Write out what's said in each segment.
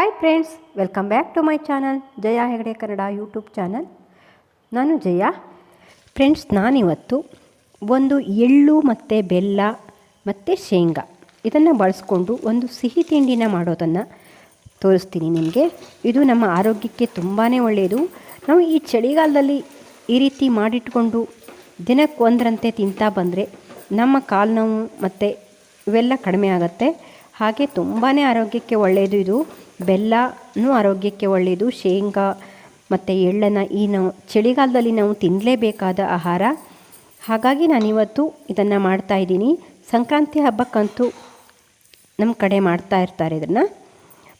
Hi friends welcome back to my channel Jaya Hegde Kannada YouTube channel ನಾನು Jaya. Friends ನಾನಿವತ್ತು ಒಂದು ಎಳ್ಳು ಮತ್ತು ಬೆಲ್ಲ ಮತ್ತು ಶೇಂಗಾ ಇದನ್ನು ಬಳಸ್ಕೊಂಡು ಒಂದು ಸಿಹಿ ತಿಂಡಿನ ಮಾಡೋದನ್ನು ತೋರಿಸ್ತೀನಿ ನಿಮಗೆ. ಇದು ನಮ್ಮ ಆರೋಗ್ಯಕ್ಕೆ ತುಂಬಾ ಒಳ್ಳೆಯದು ನಾವು ಈ ಚಳಿಗಾಲದಲ್ಲಿ ಈ ರೀತಿ ಮಾಡಿಟ್ಕೊಂಡು ದಿನಕ್ಕೆ ಒಂದರಂತೆ ತಿಂತಾ ಬಂದರೆ ನಮ್ಮ ಕಾಲು ನೋವು ಮತ್ತು ಇವೆಲ್ಲ ಕಡಿಮೆ ಆಗುತ್ತೆ. ಹಾಗೆ ತುಂಬಾ ಆರೋಗ್ಯಕ್ಕೆ ಒಳ್ಳೆಯದು ಇದು. ಬೆಲ್ಲನೂ ಆರೋಗ್ಯಕ್ಕೆ ಒಳ್ಳೆಯದು ಶೇಂಗಾ ಮತ್ತು ಎಳ್ಳನ್ನು ಈ ನಾವು ಚಳಿಗಾಲದಲ್ಲಿ ನಾವು ತಿನ್ನಲೇಬೇಕಾದ ಆಹಾರ. ಹಾಗಾಗಿ ನಾನಿವತ್ತು ಇದನ್ನು ಮಾಡ್ತಾಯಿದ್ದೀನಿ ಸಂಕ್ರಾಂತಿ ಹಬ್ಬಕ್ಕಂತೂ ನಮ್ಮ ಕಡೆ ಮಾಡ್ತಾ ಇರ್ತಾರೆ ಇದನ್ನು.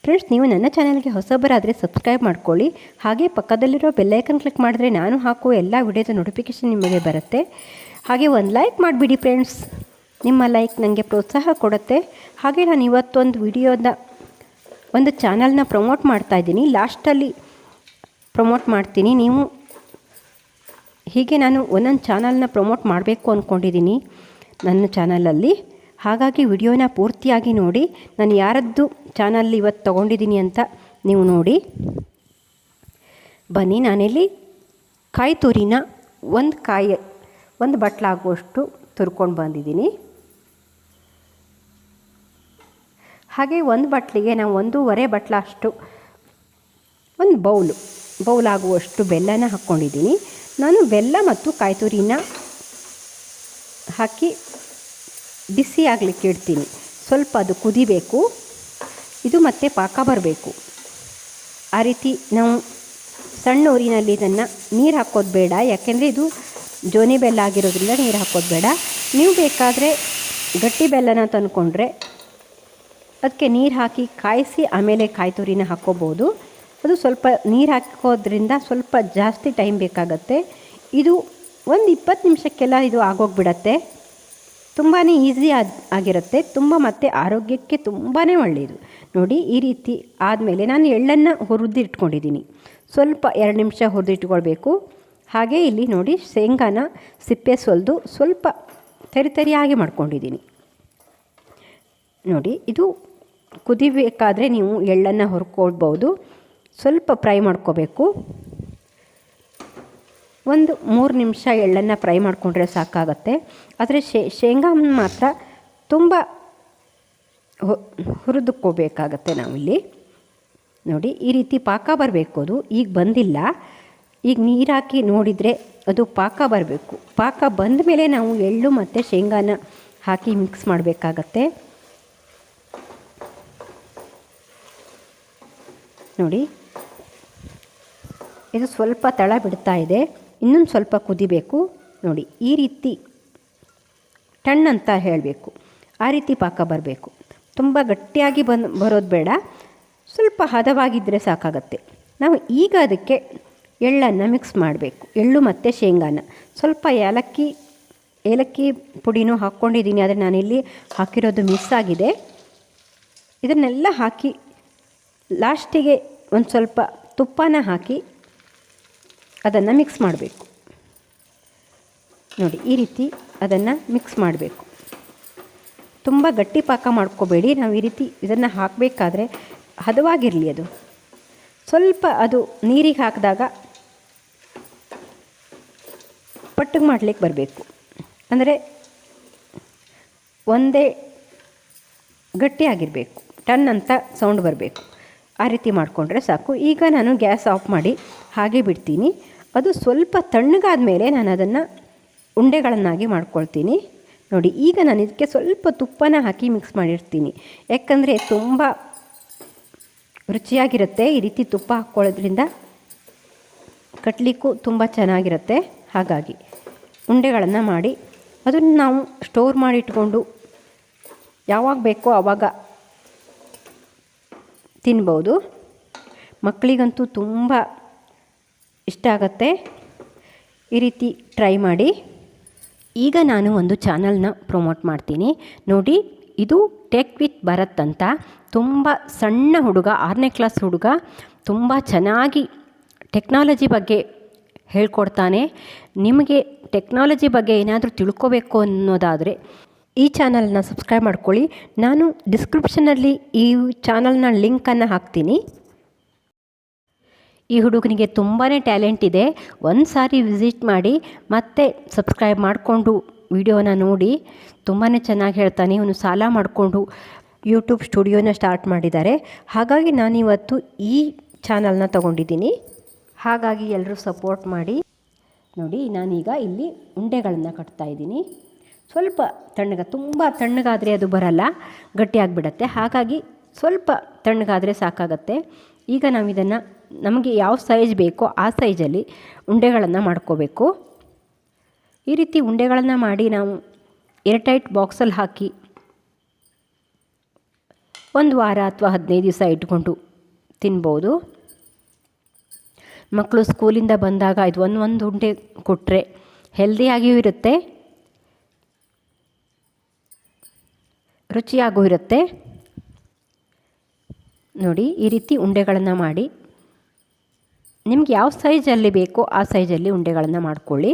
ಫ್ರೆಂಡ್ಸ್, ನೀವು ನನ್ನ ಚಾನಲ್ಗೆ ಹೊಸಬರಾದರೆ ಸಬ್ಸ್ಕ್ರೈಬ್ ಮಾಡ್ಕೊಳ್ಳಿ. ಹಾಗೆ ಪಕ್ಕದಲ್ಲಿರೋ ಬೆಲ್ಲೈಕನ್ ಕ್ಲಿಕ್ ಮಾಡಿದ್ರೆ ನಾನು ಹಾಕುವ ಎಲ್ಲ ವಿಡಿಯೋದ ನೋಟಿಫಿಕೇಷನ್ ನಿಮಗೆ ಬರುತ್ತೆ. ಹಾಗೆ ಒಂದು ಲೈಕ್ ಮಾಡಿಬಿಡಿ ಫ್ರೆಂಡ್ಸ್. ನಿಮ್ಮ ಲೈಕ್ ನನಗೆ ಪ್ರೋತ್ಸಾಹ ಕೊಡುತ್ತೆ. ಹಾಗೆ ನಾನು ಇವತ್ತೊಂದು ವಿಡಿಯೋದ ಒಂದು ಚಾನಲ್ನ ಪ್ರಮೋಟ್ ಮಾಡ್ತಾ ಇದ್ದೀನಿ. ಲಾಸ್ಟಲ್ಲಿ ಪ್ರಮೋಟ್ ಮಾಡ್ತೀನಿ. ನೀವು ಹೀಗೆ ನಾನು ಒಂದೊಂದು ಚಾನಲ್ನ ಪ್ರಮೋಟ್ ಮಾಡಬೇಕು ಅಂದ್ಕೊಂಡಿದ್ದೀನಿ ನನ್ನ ಚಾನಲಲ್ಲಿ. ಹಾಗಾಗಿ ವಿಡಿಯೋನ ಪೂರ್ತಿಯಾಗಿ ನೋಡಿ. ನಾನು ಯಾರದ್ದು ಚಾನಲ್ ಇವತ್ತು ತೊಗೊಂಡಿದ್ದೀನಿ ಅಂತ ನೀವು ನೋಡಿ. ಬನ್ನಿ, ನಾನಿಲ್ಲಿ ಕಾಯಿ ತುರಿನ ಒಂದು ಕಾಯಿ, ಒಂದು ಬಟ್ಲಾಗುವಷ್ಟು ತುರ್ಕೊಂಡು ಬಂದಿದ್ದೀನಿ. ಹಾಗೆ ಒಂದು ಬಟ್ಲಿಗೆ ನಾವು ಒಂದೂವರೆ ಬಟ್ಲ ಅಷ್ಟು, ಒಂದು ಬೌಲು ಬೌಲ್ ಆಗುವಷ್ಟು ಬೆಲ್ಲನ ಹಾಕ್ಕೊಂಡಿದ್ದೀನಿ. ನಾನು ಬೆಲ್ಲ ಮತ್ತು ಕಾಯ್ತುರಿನ ಹಾಕಿ ಬಿಸಿ ಆಗಲಿಕ್ಕೆ ಇಡ್ತೀನಿ. ಸ್ವಲ್ಪ ಅದು ಕುದಿಬೇಕು, ಇದು ಮತ್ತೆ ಪಾಕ ಬರಬೇಕು. ಆ ರೀತಿ ನಾವು ಸಣ್ಣ ಊರಿನಲ್ಲಿ ಇದನ್ನು ನೀರು ಹಾಕೋದು ಬೇಡ, ಯಾಕೆಂದರೆ ಇದು ಜೋನಿ ಬೆಲ್ಲ ಆಗಿರೋದ್ರಿಂದ ನೀರು ಹಾಕೋದು ಬೇಡ. ನೀವು ಬೇಕಾದರೆ ಗಟ್ಟಿ ಬೆಲ್ಲನ ತಂದ್ಕೊಂಡ್ರೆ ಅದಕ್ಕೆ ನೀರು ಹಾಕಿ ಕಾಯಿಸಿ, ಆಮೇಲೆ ಕಾಯಿ ತುರಿನ ಹಾಕ್ಕೋಬೋದು ಅದು ಸ್ವಲ್ಪ ನೀರು ಹಾಕೋದ್ರಿಂದ ಸ್ವಲ್ಪ ಜಾಸ್ತಿ ಟೈಮ್ ಬೇಕಾಗತ್ತೆ. ಇದು ಒಂದು ಇಪ್ಪತ್ತು ನಿಮಿಷಕ್ಕೆಲ್ಲ ಇದು ಆಗೋಗ್ಬಿಡತ್ತೆ. ತುಂಬಾ ಈಸಿ ಆಗಿ ಆಗಿರುತ್ತೆ. ತುಂಬ ಮತ್ತು ಆರೋಗ್ಯಕ್ಕೆ ತುಂಬಾ ಒಳ್ಳೆಯದು ನೋಡಿ, ಈ ರೀತಿ ಆದಮೇಲೆ ನಾನು ಎಳ್ಳನ್ನು ಹುರಿದಿಟ್ಕೊಂಡಿದ್ದೀನಿ ಸ್ವಲ್ಪ ಎರಡು ನಿಮಿಷ ಹುರಿದಿಟ್ಕೊಳ್ಬೇಕು ಹಾಗೆ ಇಲ್ಲಿ ನೋಡಿ, ಶೇಂಗಾನ ಸಿಪ್ಪೆ ಸೊಲ್ದು ಸ್ವಲ್ಪ ತರಿತರಿಯಾಗಿ ಮಾಡ್ಕೊಂಡಿದ್ದೀನಿ ನೋಡಿ, ಇದು ಕುದಿಬೇಕಾದ್ರೆ ನೀವು ಎಳ್ಳನ್ನು ಹುರ್ಕೊಳ್ಬೋದು. ಸ್ವಲ್ಪ ಫ್ರೈ ಮಾಡ್ಕೋಬೇಕು. ಒಂದು ಮೂರು ನಿಮಿಷ ಎಳ್ಳನ್ನು ಫ್ರೈ ಮಾಡಿಕೊಂಡ್ರೆ ಸಾಕಾಗತ್ತೆ. ಆದರೆ ಶೇಂಗಾ ಮಾತ್ರ ತುಂಬ ಹುರಿದುಕೋಬೇಕಾಗತ್ತೆ ನಾವಿಲ್ಲಿ. ನೋಡಿ, ಈ ರೀತಿ ಪಾಕ ಬರಬೇಕು ಅದು. ಈಗ ಬಂದಿಲ್ಲ. ಈಗ ನೀರಾಕಿ ನೋಡಿದರೆ ಅದು ಪಾಕ ಬರಬೇಕು. ಪಾಕ ಬಂದ ಮೇಲೆ ನಾವು ಎಳ್ಳು ಮತ್ತು ಶೇಂಗಾನ ಹಾಕಿ ಮಿಕ್ಸ್ ಮಾಡಬೇಕಾಗತ್ತೆ. ನೋಡಿ. ಇದು ಸ್ವಲ್ಪ ತಳ ಬಿಡ್ತಾ ಇದೆ. ಇನ್ನೊಂದು ಸ್ವಲ್ಪ ಕುದಿಬೇಕು. ನೋಡಿ, ಈ ರೀತಿ ಟಣ್ ಅಂತ ಹೇಳಬೇಕು. ಆ ರೀತಿ ಪಾಕ ಬರಬೇಕು. ತುಂಬ ಗಟ್ಟಿಯಾಗಿ ಬಂದು, ಬರೋದು ಬೇಡ. ಸ್ವಲ್ಪ ಹದವಾಗಿದ್ದರೆ ಸಾಕಾಗತ್ತೆ. ನಾವು ಈಗ ಅದಕ್ಕೆ ಎಳ್ಳನ್ನು ಮಿಕ್ಸ್ ಮಾಡಬೇಕು. ಎಳ್ಳು ಮತ್ತು ಶೇಂಗಾನ. ಸ್ವಲ್ಪ ಏಲಕ್ಕಿ ಏಲಕ್ಕಿ ಪುಡಿನೂ ಹಾಕ್ಕೊಂಡಿದ್ದೀನಿ, ಆದರೆ ನಾನಿಲ್ಲಿ ಹಾಕಿರೋದು ಮಿಸ್ ಆಗಿದೆ. ಇದನ್ನೆಲ್ಲ ಹಾಕಿ ಲಾಸ್ಟಿಗೆ ಒಂದು ಸ್ವಲ್ಪ ತುಪ್ಪನ ಹಾಕಿ ಅದನ್ನು ಮಿಕ್ಸ್ ಮಾಡಬೇಕು. ನೋಡಿ, ಈ ರೀತಿ ಅದನ್ನು ಮಿಕ್ಸ್ ಮಾಡಬೇಕು. ತುಂಬ ಗಟ್ಟಿ ಪಾಕ ಮಾಡ್ಕೋಬೇಡಿ. ನಾವು ಈ ರೀತಿ ಇದನ್ನು ಹಾಕಬೇಕಾದ್ರೆ ಹದವಾಗಿರಲಿ ಅದು. ಸ್ವಲ್ಪ ಅದು ನೀರಿಗೆ ಹಾಕಿದಾಗ ಪಟ್ಟಗೆ ಮಾಡಲಿಕ್ಕೆ ಬರಬೇಕು. ಅಂದರೆ ಒಂದೇ ಗಟ್ಟಿಯಾಗಿರಬೇಕು ಟನ್ ಅಂತ ಸೌಂಡ್ ಬರಬೇಕು. ಆ ರೀತಿ ಮಾಡಿಕೊಂಡ್ರೆ ಸಾಕು. ಈಗ ನಾನು ಗ್ಯಾಸ್ ಆಫ್ ಮಾಡಿ ಹಾಗೆ ಬಿಡ್ತೀನಿ. ಅದು ಸ್ವಲ್ಪ ತಣ್ಣಗಾದ ಮೇಲೆ ನಾನು ಅದನ್ನು ಉಂಡೆಗಳನ್ನಾಗಿ ಮಾಡ್ಕೊಳ್ತೀನಿ. ನೋಡಿ, ಈಗ ನಾನು ಇದಕ್ಕೆ ಸ್ವಲ್ಪ ತುಪ್ಪನ ಹಾಕಿ ಮಿಕ್ಸ್ ಮಾಡಿರ್ತೀನಿ. ಯಾಕಂದರೆ ತುಂಬ ರುಚಿಯಾಗಿರುತ್ತೆ ಈ ರೀತಿ ತುಪ್ಪ ಹಾಕ್ಕೊಳ್ಳೋದ್ರಿಂದ. ಕಟ್ಲಿಕ್ಕೂ ತುಂಬ ಚೆನ್ನಾಗಿರುತ್ತೆ. ಹಾಗಾಗಿ ಉಂಡೆಗಳನ್ನು ಮಾಡಿ ಅದನ್ನು ನಾವು ಸ್ಟೋರ್ ಮಾಡಿ ಇಟ್ಕೊಂಡು ಯಾವಾಗ ಬೇಕೋ ಆವಾಗ ತಿನ್ಬೋದು. ಮಕ್ಕಳಿಗಂತೂ ತುಂಬ ಇಷ್ಟ ಆಗತ್ತೆ. ಈ ರೀತಿ ಟ್ರೈ ಮಾಡಿ. ಈಗ ನಾನು ಒಂದು ಚಾನಲ್ನ ಪ್ರೊಮೋಟ್ ಮಾಡ್ತೀನಿ. ನೋಡಿ, ಇದು ಟೆಕ್ ವಿತ್ ಭರತ್ ಅಂತ ತುಂಬ ಸಣ್ಣ ಹುಡುಗ, ಆರನೇ ಕ್ಲಾಸ್ ಹುಡುಗ ತುಂಬ ಚೆನ್ನಾಗಿ ಟೆಕ್ನಾಲಜಿ ಬಗ್ಗೆ ಹೇಳ್ಕೊಡ್ತಾನೆ. ನಿಮಗೆ ಟೆಕ್ನಾಲಜಿ ಬಗ್ಗೆ ಏನಾದರೂ ತಿಳ್ಕೋಬೇಕು ಅನ್ನೋದಾದರೆ ಈ ಚಾನಲ್ನ ಸಬ್ಸ್ಕ್ರೈಬ್ ಮಾಡ್ಕೊಳ್ಳಿ. ನಾನು ಡಿಸ್ಕ್ರಿಪ್ಷನಲ್ಲಿ ಈ ಚಾನಲ್ನ ಲಿಂಕನ್ನು ಹಾಕ್ತೀನಿ. ಈ ಹುಡುಗನಿಗೆ ತುಂಬಾ ಟ್ಯಾಲೆಂಟ್ ಇದೆ. ಒಂದು ಸಾರಿ ವಿಸಿಟ್ ಮಾಡಿ, ಮತ್ತೆ ಸಬ್ಸ್ಕ್ರೈಬ್ ಮಾಡಿಕೊಂಡು ವಿಡಿಯೋನ ನೋಡಿ. ತುಂಬಾ ಚೆನ್ನಾಗಿ ಹೇಳ್ತಾನೆ. ಇವನು ಸಾಲ ಮಾಡಿಕೊಂಡು ಯೂಟ್ಯೂಬ್ ಸ್ಟುಡಿಯೋನ ಸ್ಟಾರ್ಟ್ ಮಾಡಿದ್ದಾರೆ. ಹಾಗಾಗಿ ನಾನಿವತ್ತು ಈ ಚಾನಲ್ನ ತಗೊಂಡಿದ್ದೀನಿ. ಹಾಗಾಗಿ ಎಲ್ಲರೂ ಸಪೋರ್ಟ್ ಮಾಡಿ. ನೋಡಿ, ನಾನೀಗ ಇಲ್ಲಿ ಉಂಡೆಗಳನ್ನು ಕಟ್ತಾ ಇದ್ದೀನಿ. ಸ್ವಲ್ಪ ತಣ್ಣಗ, ತುಂಬ ತಣ್ಣಗಾದರೆ ಅದು ಬರಲ್ಲ, ಗಟ್ಟಿಯಾಗಿಬಿಡತ್ತೆ. ಹಾಗಾಗಿ ಸ್ವಲ್ಪ ತಣ್ಣಗಾದರೆ ಸಾಕಾಗತ್ತೆ. ಈಗ ನಾವು ಇದನ್ನು ನಮಗೆ ಯಾವ ಸೈಜ್ ಬೇಕೋ ಆ ಸೈಜಲ್ಲಿ ಉಂಡೆಗಳನ್ನು ಮಾಡ್ಕೋಬೇಕು. ಈ ರೀತಿ ಉಂಡೆಗಳನ್ನು ಮಾಡಿ ನಾವು ಏರ್ಟೈಟ್ ಬಾಕ್ಸಲ್ಲಿ ಹಾಕಿ ಒಂದು ವಾರ ಅಥವಾ ಹದಿನೈದು ದಿವಸ ಇಟ್ಕೊಂಡು ತಿನ್ಬೋದು. ಮಕ್ಕಳು ಸ್ಕೂಲಿಂದ ಬಂದಾಗ ಇದು ಒಂದು ಒಂದು ಉಂಡೆ ಕೊಟ್ಟರೆ ಹೆಲ್ದಿಯಾಗಿಯೂ ಇರುತ್ತೆ. ರುಚಿಯಾಗೂ ಇರುತ್ತೆ ನೋಡಿ, ಈ ರೀತಿ ಉಂಡೆಗಳನ್ನು ಮಾಡಿ. ನಿಮ್ಗೆ ಯಾವ ಸೈಜಲ್ಲಿ ಬೇಕೋ ಆ ಸೈಜಲ್ಲಿ ಉಂಡೆಗಳನ್ನು ಮಾಡ್ಕೊಳ್ಳಿ.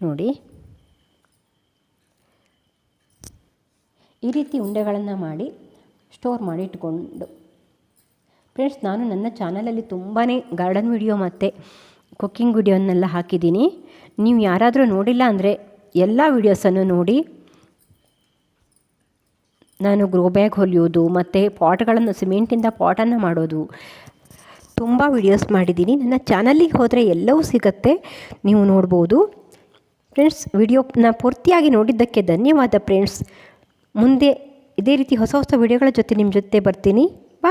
ನೋಡಿ. ಈ ರೀತಿ ಉಂಡೆಗಳನ್ನು ಮಾಡಿ ಸ್ಟೋರ್ ಮಾಡಿ ಇಟ್ಕೊಂಡು. ಫ್ರೆಂಡ್ಸ್, ನಾನು ನನ್ನ ಚಾನಲಲ್ಲಿ ತುಂಬಾ ಗಾರ್ಡನ್ ವಿಡಿಯೋ ಮತ್ತು ಕುಕ್ಕಿಂಗ್ ವಿಡಿಯೋನೆಲ್ಲ ಹಾಕಿದ್ದೀನಿ. ನೀವು ಯಾರಾದರೂ ನೋಡಿಲ್ಲ ಅಂದರೆ ಎಲ್ಲ ವಿಡಿಯೋಸನ್ನು ನೋಡಿ. ನಾನು ಗ್ರೋ ಬ್ಯಾಗ್ ಹೊಲಿಯೋದು, ಮತ್ತು ಪಾಟ್ಗಳನ್ನು, ಸಿಮೆಂಟಿಂದ ಪಾಟನ್ನು ಮಾಡೋದು. ತುಂಬ ವಿಡಿಯೋಸ್ ಮಾಡಿದ್ದೀನಿ. ನನ್ನ ಚಾನಲ್ಲಿಗೆ ಹೋದರೆ ಎಲ್ಲವೂ ಸಿಗುತ್ತೆ. ನೀವು ನೋಡ್ಬೋದು. ಫ್ರೆಂಡ್ಸ್, ವಿಡಿಯೋನ ಪೂರ್ತಿಯಾಗಿ ನೋಡಿದ್ದಕ್ಕೆ ಧನ್ಯವಾದ ಫ್ರೆಂಡ್ಸ್. ಮುಂದೆ ಇದೇ ರೀತಿ ಹೊಸ ಹೊಸ ವಿಡಿಯೋಗಳ ಜೊತೆ ನಿಮ್ಮ ಜೊತೆ ಬರ್ತೀನಿ.